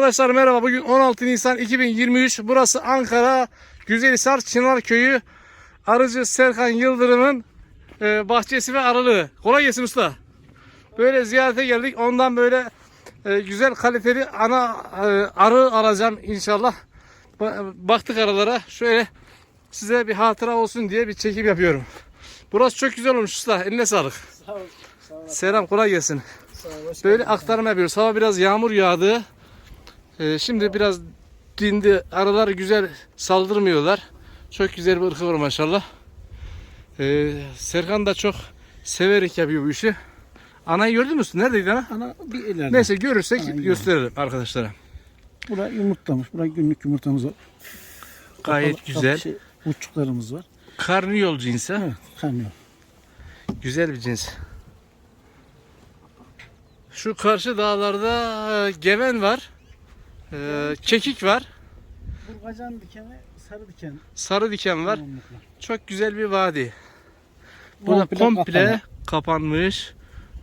Arkadaşlar merhaba. Bugün 16 Nisan 2023. Burası Ankara Güzelhisar Çınar Köyü. Arıcı Serkan Yıldırım'ın e, bahçesi ve arılığı. Kolay gelsin usta. Böyle ziyarete geldik. Ondan böyle e, güzel kaliteli ana e, arı alacağım inşallah. Ba- Baktık aralara. Şöyle size bir hatıra olsun diye bir çekim yapıyorum. Burası çok güzel olmuş usta. Eline sağlık. Sağ ol. Sağ ol. Selam kolay gelsin. Sağ ol. Böyle aktarma yapıyoruz. Hava biraz yağmur yağdı. Ee, şimdi biraz dindi. Arılar güzel saldırmıyorlar. Çok güzel bir ırkı var maşallah. Ee, Serkan da çok severek yapıyor bu işi. Anayı gördün mü? Neredeydi ana? Ana bir ileride. Neyse görürsek Anayı gösterelim arkadaşlara. Bura yumurtlamış. Bura günlük yumurtamız var. Gayet Kapalı- güzel. Şey, uççuklarımız var. Karnıyol cinsi. Evet. Kanıyor. Güzel bir cins. Şu karşı dağlarda e, geven var. E, kekik var. Burgacan dikeni, sarı diken. Sarı diken var. yoğunlukla. Çok güzel bir vadi. Burada Komple komple, kapalı. kapanmış.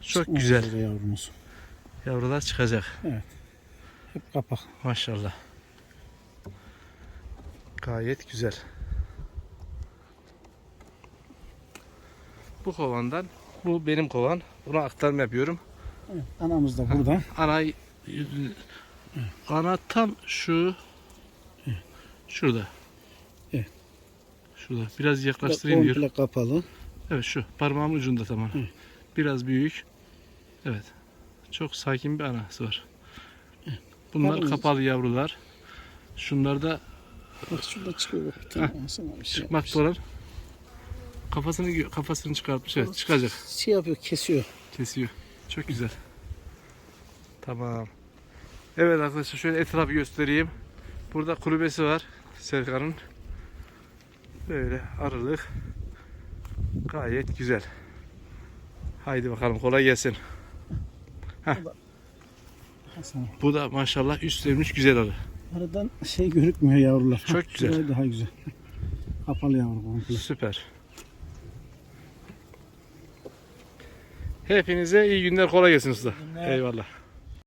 Çok Çıkmaz güzel. Yavrumuz. Yavrular çıkacak. Hep kapak. Maşallah. Gayet güzel. Bu kovandan, bu benim kovan. Buna aktarma yapıyorum. Evet. Anamız da burada. Ana ana tam şu şurada. Evet. Şurada. Biraz yaklaştırayım diyorum. Komple kapalı. Evet şu parmağımın ucunda tamam. Hı. Biraz büyük. Evet. Çok sakin bir anası var. Bunlar Yalnız- kapalı yavrular. Şunlar da Bak şurada çıkıyor. Bak. Bir şey çıkmakta olan kafasını kafasını çıkartmış. Evet çıkacak. Şey yapıyor, kesiyor. Kesiyor. Çok güzel. Tamam. Evet arkadaşlar şöyle etrafı göstereyim. Burada kulübesi var Serkan'ın. Böyle arılık. Gayet güzel. Haydi bakalım kolay gelsin. Hasan. Bu da maşallah üstlenmiş güzel arı. Aradan şey görükmüyor yavrular. Çok Hah, güzel. Daha güzel. Kapalı yavru komple. Süper. Hepinize iyi günler kolay gelsin usta. günler. Eyvallah.